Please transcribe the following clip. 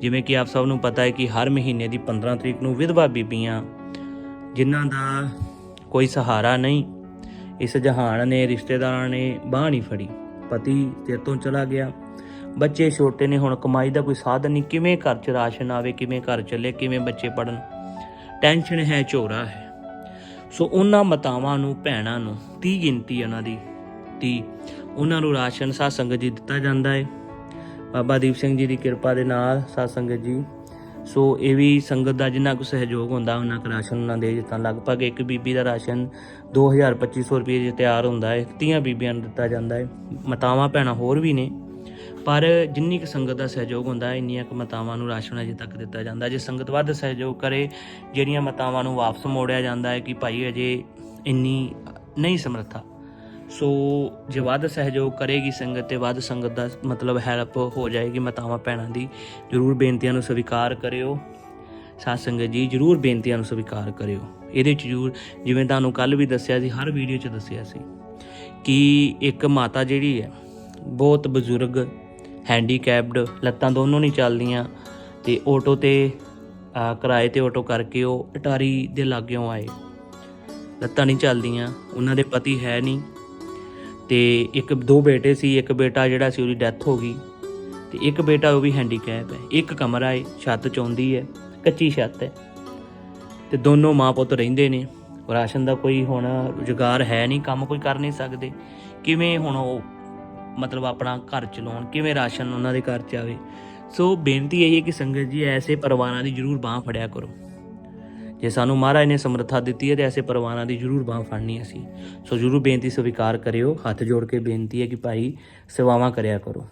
ਜਿਵੇਂ ਕਿ ਆਪ ਸਭ ਨੂੰ ਪਤਾ ਹੈ ਕਿ ਹਰ ਮਹੀਨੇ ਦੀ 15 ਤਰੀਕ ਨੂੰ ਵਿਧਵਾ ਬੀਬੀਆਂ, ਜਿਨ੍ਹਾਂ ਦਾ ਕੋਈ ਸਹਾਰਾ ਨਹੀਂ, ਇਸ ਜਹਾਨ ਨੇ, ਰਿਸ਼ਤੇਦਾਰਾਂ ਨੇ ਬਾਹ ਨਹੀਂ ਫੜੀ। ਪਤੀ ਤੇਰੇ ਤੋਂ ਚਲਾ ਗਿਆ। ਬੱਚੇ ਛੋਟੇ ਨੇ, ਹੁਣ ਕਮਾਈ ਦਾ ਕੋਈ ਸਾਧਨ ਨਹੀਂ। ਕਿਵੇਂ ਘਰ 'ਚ ਰਾਸ਼ਨ ਆਵੇ, ਕਿਵੇਂ ਘਰ ਚੱਲੇ, ਕਿਵੇਂ ਬੱਚੇ ਪੜਨ ਟੈਨਸ਼ਨ ਹੈ, ਝੋਰਾ ਹੈ। ਸੋ ਉਹਨਾਂ ਮਤਾਵਾਂ ਨੂੰ, ਭੈਣਾਂ ਨੂੰ 30 ਗਿਣਤੀ ਉਹਨਾਂ ਦੀ 30 ਉਹਨਾਂ ਨੂੰ ਰਾਸ਼ਨ ਸਾਧ ਸੰਗਤ ਜੀ ਦਿੱਤਾ ਜਾਂਦਾ ਹੈ। ਬਾਬਾ ਦੀਪ ਸਿੰਘ ਜੀ ਦੀ ਕਿਰਪਾ ਦੇ ਨਾਲ ਸਾਧ ਸੰਗਤ ਜੀ। ਸੋ ਇਹ ਵੀ ਸੰਗਤ ਦਾ ਜਿੰਨਾ ਕੁ ਸਹਿਯੋਗ ਹੁੰਦਾ ਉਹਨਾਂ ਕੁ ਰਾਸ਼ਨ ਉਹਨਾਂ ਦੇ ਦਿੱਤਾ। ਲਗਭਗ ਇੱਕ ਬੀਬੀ ਦਾ ਰਾਸ਼ਨ 2000 2500 ਰੁਪਏ ਜੇ ਤਿਆਰ ਹੁੰਦਾ ਹੈ। 30 ਬੀਬੀਆਂ ਨੂੰ ਦਿੱਤਾ ਜਾਂਦਾ ਹੈ। ਮਾਤਾਵਾਂ, ਭੈਣਾਂ ਹੋਰ ਵੀ ਨੇ। ਪਰ ਜਿੰਨੀ ਕੁ ਸੰਗਤ ਦਾ ਸਹਿਯੋਗ ਹੁੰਦਾ ਹੈ ਇੰਨੀਆਂ ਕੁ ਮਾਤਾਵਾਂ ਨੂੰ ਰਾਸ਼ਨ ਅਜੇ ਤੱਕ ਦਿੱਤਾ ਜਾਂਦਾ। ਜੇ ਸੰਗਤ ਵੱਧ ਸਹਿਯੋਗ ਕਰੇ, ਜਿਹੜੀਆਂ ਮਾਤਾਵਾਂ ਨੂੰ ਵਾਪਸ ਮੋੜਿਆ ਜਾਂਦਾ ਹੈ ਕਿ ਭਾਈ ਅਜੇ ਇੰਨੀ ਨਹੀਂ ਸਮਰੱਥਾ। ਸੋ ਜੇ ਵੱਧ ਸਹਿਯੋਗ ਕਰੇਗੀ ਸੰਗਤ ਤੇ ਵੱਧ ਸੰਗਤ ਦਾ ਮਤਲਬ ਹੈਲਪ ਹੋ ਜਾਏਗੀ ਮਾਤਾਵਾਂ ਭੈਣਾਂ ਦੀ, ਜਰੂਰ ਬੇਨਤੀਆਂ ਨੂੰ ਸਵੀਕਾਰ ਕਰਿਓ। ਸਾਧ ਸੰਗਤ ਜੀ, ਜਰੂਰ ਬੇਨਤੀਆਂ ਨੂੰ ਸਵੀਕਾਰ ਕਰਿਓ। ਇਹਦੇ ਚ ਜਰੂਰ, ਜਿਵੇਂ ਤੁਹਾਨੂੰ ਕੱਲ ਵੀ ਦੱਸਿਆ ਸੀ, ਹਰ ਵੀਡੀਓ ਚ ਦੱਸਿਆ ਸੀ, ਕਿ ਇੱਕ ਮਾਤਾ ਜਿਹੜੀ ਹੈ, ਬਹੁਤ ਬਜ਼ੁਰਗ ਹੈਂਡੀਕੈਪਡ ਲੱਤਾਂ ਦੋਨੋਂ ਨਹੀਂ ਚੱਲਦੀਆਂ, ਤੇ ਆਟੋ ਤੇ ਕਿਰਾਏ ਤੇ ਆਟੋ ਕਰਕੇ ਉਹ ਅਟਾਰੀ ਦੇ ਲਾਗਿਓਂ ਆਏ। ਲੱਤਾਂ ਨਹੀਂ ਚੱਲਦੀਆਂ, ਉਹਨਾਂ ਦੇ ਪਤੀ ਹੈ ਨਹੀਂ। ਤੇ ਇੱਕ ਦੋ ਬੇਟੇ ਸੀ, ਇੱਕ ਬੇਟਾ ਜਿਹੜਾ ਸੀ ਉਹਦੀ ਡੈਥ ਹੋ ਗਈ ਤੇ ਇੱਕ ਬੇਟਾ ਉਹ ਵੀ ਹੈਂਡੀਕੈਪ ਹੈ। ਇੱਕ ਕਮਰਾ ਹੈ, ਛੱਤ ਚੌਂਦੀ ਹੈ, ਕੱਚੀ ਛੱਤ ਹੈ। ਤੇ ਦੋਨੋਂ ਮਾਂ ਪੁੱਤ ਰਹਿੰਦੇ ਨੇ ਰਾਸ਼ਨ ਦਾ ਕੋਈ ਹੁਣ ਰੁਜ਼ਗਾਰ ਹੈ ਨਹੀਂ, ਕੰਮ ਕੋਈ ਕਰ ਨਹੀਂ ਸਕਦੇ। ਕਿਵੇਂ ਹੁਣ ਉਹ ਮਤਲਬ ਆਪਣਾ ਘਰ ਚਲਾਉਣ, ਕਿਵੇਂ ਰਾਸ਼ਨ ਉਹਨਾਂ ਦੇ ਘਰ ਚ ਆਵੇ। ਸੋ ਬੇਨਤੀ ਇਹ ਹੈ ਕਿ ਸੰਗਤ ਜੀ, ਐਸੇ ਪਰਿਵਾਰਾਂ ਦੀ ਜਰੂਰ ਬਾਹ ਫੜਿਆ ਕਰੋ। ਜੇ ਸਾਨੂੰ ਮਹਾਰਾਜ ਨੇ ਸਮਰੱਥਾ ਦਿੱਤੀ ਹੈ, ਤੇ ਐਸੇ ਪਰਿਵਾਰਾਂ ਦੀ ਜਰੂਰ ਬਾਹ ਫੜਨੀ ਅਸੀਂ। ਸੋ ਜਰੂਰ ਬੇਨਤੀ ਸਵੀਕਾਰ ਕਰਿਓ, ਹੱਥ ਜੋੜ ਕੇ ਬੇਨਤੀ ਹੈ ਕਿ ਭਾਈ ਸੇਵਾਵਾਂ ਕਰਿਆ ਕਰੋ।